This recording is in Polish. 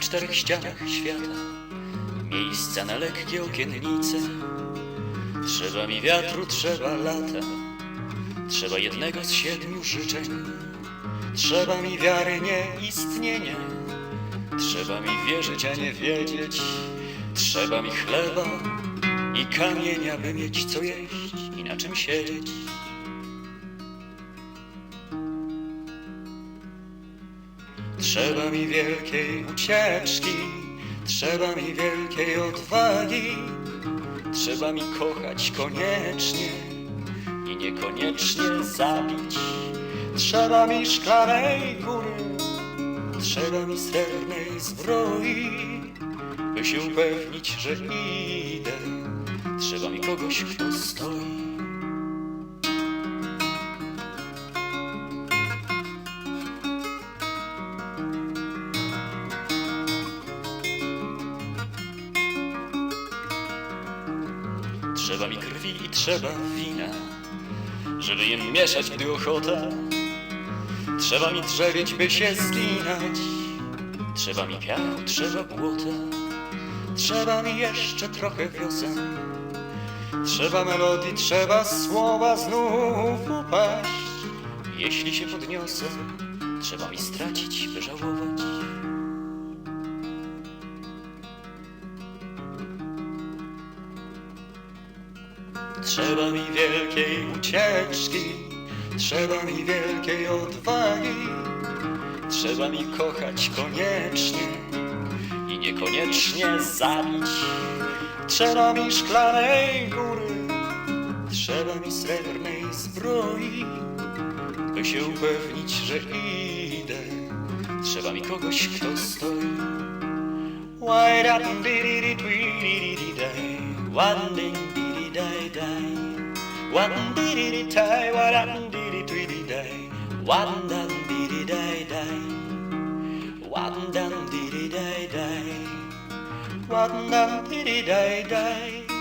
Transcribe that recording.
czterech ścianach świata miejsca na lekkie okiennice. Trzeba mi wiatru, trzeba lata, trzeba jednego z siedmiu życzeń. Trzeba mi wiary, nie istnienia, trzeba mi wierzyć, a nie wiedzieć. Trzeba mi chleba i kamienia, by mieć co jeść i na czym siedzieć. Trzeba mi wielkiej ucieczki, trzeba mi wielkiej odwagi, trzeba mi kochać koniecznie i niekoniecznie zabić. Trzeba mi szklanej góry, trzeba mi srebrnej zbroi, by się upewnić, że idę. Trzeba mi kogoś, kto stoi. Trzeba mi krwi i trzeba wina, żeby je mieszać, gdy ochota. Trzeba mi drzewieć, by się zginać. Trzeba mi piachu, trzeba błota. Trzeba mi jeszcze trochę wiosen. Trzeba melodii, trzeba słowa znów upaść. Jeśli się podniosę, trzeba mi stracić, by żałować. Trzeba mi wielkiej ucieczki, trzeba mi wielkiej odwagi, trzeba mi kochać koniecznie i niekoniecznie zabić. Trzeba mi szklanej góry, trzeba mi srebrnej zbroi, by się upewnić, że idę. Trzeba mi kogoś, kto stoi. Why dee dee dee dee day. One ding dee dee day day. One dee dee dee day. One dum dee dee dee dee day. One dum dee dee day day. One dum dee dee day day. One dum dee dee day day.